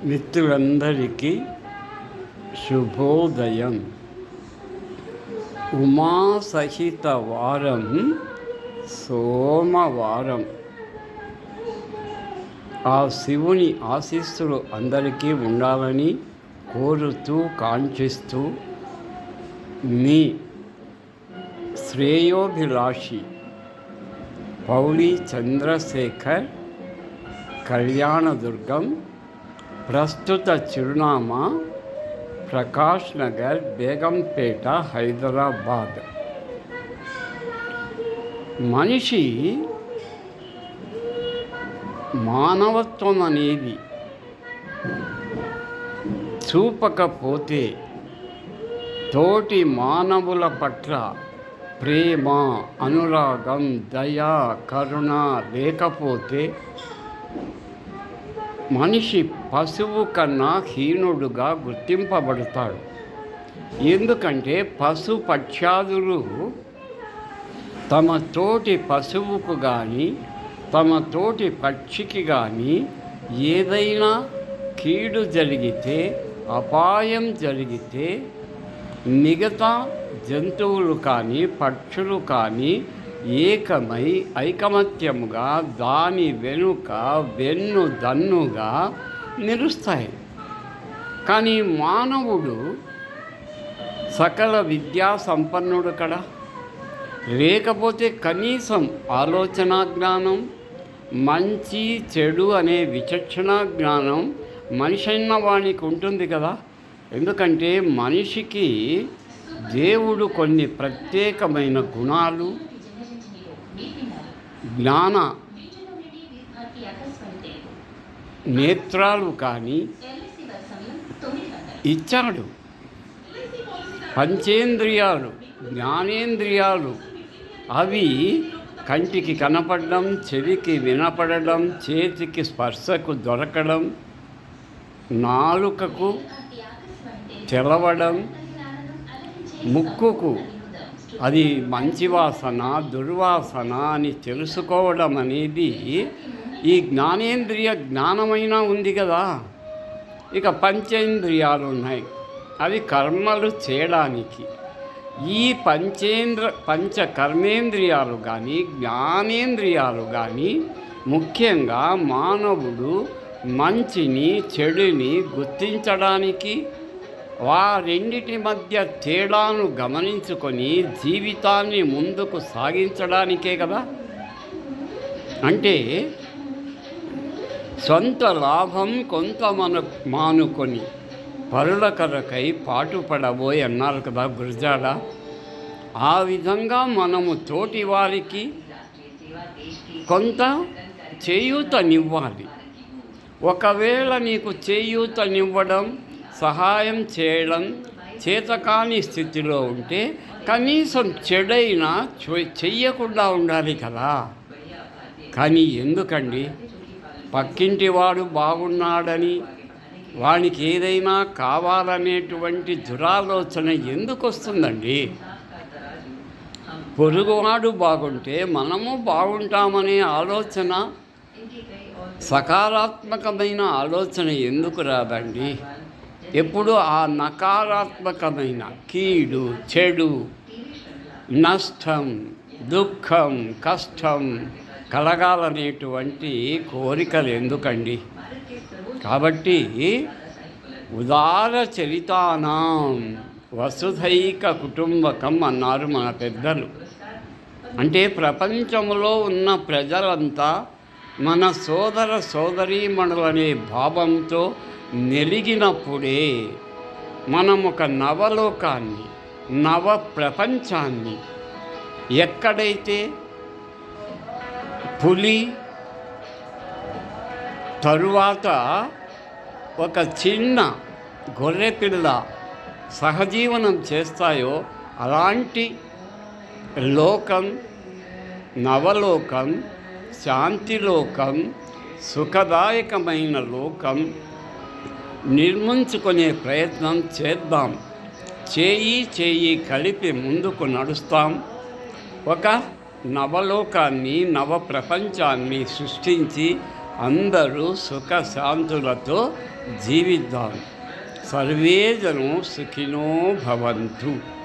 మిత్రులందరికీ శుభోదయం ఉమాసహిత వారం సోమవారం ఆ శివుని ఆశీస్సులు అందరికీ ఉండాలని కోరుతూ కాంక్షిస్తూ మీ శ్రేయోభిలాషి పౌళి చంద్రశేఖర్ కళ్యాణదుర్గం ప్రస్తుత చిరునామా ప్రకాష్ నగర్ బేగంపేట హైదరాబాద్. మనిషి మానవత్వం అనేది చూపకపోతే తోటి మానవుల పట్ల ప్రేమ అనురాగం దయ కరుణ లేకపోతే మనిషి పశువు కన్నా హీనుడుగా గుర్తింపబడతాడు. ఎందుకంటే పశు పక్షాదులు తమ తోటి పశువుకు కానీ తమ తోటి పక్షికి కానీ ఏదైనా కీడు జరిగితే అపాయం జరిగితే మిగతా జంతువులు కానీ పక్షులు కానీ ఏకమై ఐకమత్యముగా దాని వెనుక వెన్ను దన్నుగా నిలుస్తాయి. కానీ మానవుడు సకల విద్యా సంపన్నుడు కదా. లేకపోతే కనీసం ఆలోచన జ్ఞానం మంచి చెడు అనే విచక్షణ జ్ఞానం మనిషి అయిన వానికి ఉంటుంది కదా. ఎందుకంటే మనిషికి దేవుడు కొన్ని ప్రత్యేకమైన గుణాలు జ్ఞాన నేత్రాలు కానీ ఇచ్చాడు పంచేంద్రియాలు జ్ఞానేంద్రియాలు అవి కంటికి కనపడడం చెవికి వినపడడం చేతికి స్పర్శకు దొరకడం నాలుకకు తెలవడం ముక్కుకు అది మంచి వాసన దుర్వాసన అని తెలుసుకోవడం అనేది ఈ జ్ఞానేంద్రియ జ్ఞానమైనా ఉంది కదా. ఇక పంచేంద్రియాలు ఉన్నాయి. అవి కర్మలు చేయడానికి. ఈ పంచేంద్ర పంచ కర్మేంద్రియాలు కానీ జ్ఞానేంద్రియాలు కానీ ముఖ్యంగా మానవుడు మంచిని చెడుని గుర్తించడానికి వారెండిటి మధ్య తేడాను గమనించుకొని జీవితాన్ని ముందుకు సాగించడానికే కదా? అంటే సొంత లాభం కొంత మన మానుకొని పరుల కొరకై పాటుపడబోయి అన్నారు కదా గురజాడ. ఆ విధంగా మనము తోటి వారికి కొంత చేయూతనివ్వాలి. ఒకవేళ నీకు చేయూతనివ్వడం సహాయం చేయడం చేతకాని స్థితిలో ఉంటే కనీసం చెడైనా చెయ్యకుండా ఉండాలి కదా. కానీ ఎందుకండి? పక్కింటి వాడు బాగున్నాడని వానికి ఏదైనా కావాలనేటువంటి దురాలోచన ఎందుకు వస్తుందండి? పొరుగువాడు బాగుంటే మనము బాగుంటామనే ఆలోచన సకారాత్మకమైన ఆలోచన ఎందుకు రాదండి? ఎప్పుడు ఆ నకారాత్మకమైన కీడు చెడు నష్టం దుఃఖం కష్టం కలగాలనేటువంటి కోరికలు ఎందుకండి? కాబట్టి ఉదార చరితానం వసుధైక కుటుంబకం అన్నారు మన పెద్దలు. అంటే ప్రపంచంలో ఉన్న ప్రజలంతా మన సోదర సోదరీమణులనే భావంతో నెలిగినప్పుడే మనం ఒక నవలోకాన్ని నవ ప్రపంచాన్ని ఎక్కడైతే పులి తరువాత ఒక చిన్న గొర్రెపిల్ల సహజీవనం చేస్తాయో అలాంటి లోకం నవలోకం శాంతిలోకం సుఖదాయకమైన లోకం నిర్మించుకునే ప్రయత్నం చేద్దాం. చేయి చేయి కలిపి ముందుకు నడుస్తాం. ఒక నవలోకాన్ని నవ ప్రపంచాన్ని సృష్టించి అందరూ సుఖశాంతులతో జీవిద్దాం. సర్వేజను సుఖినో భవంతు.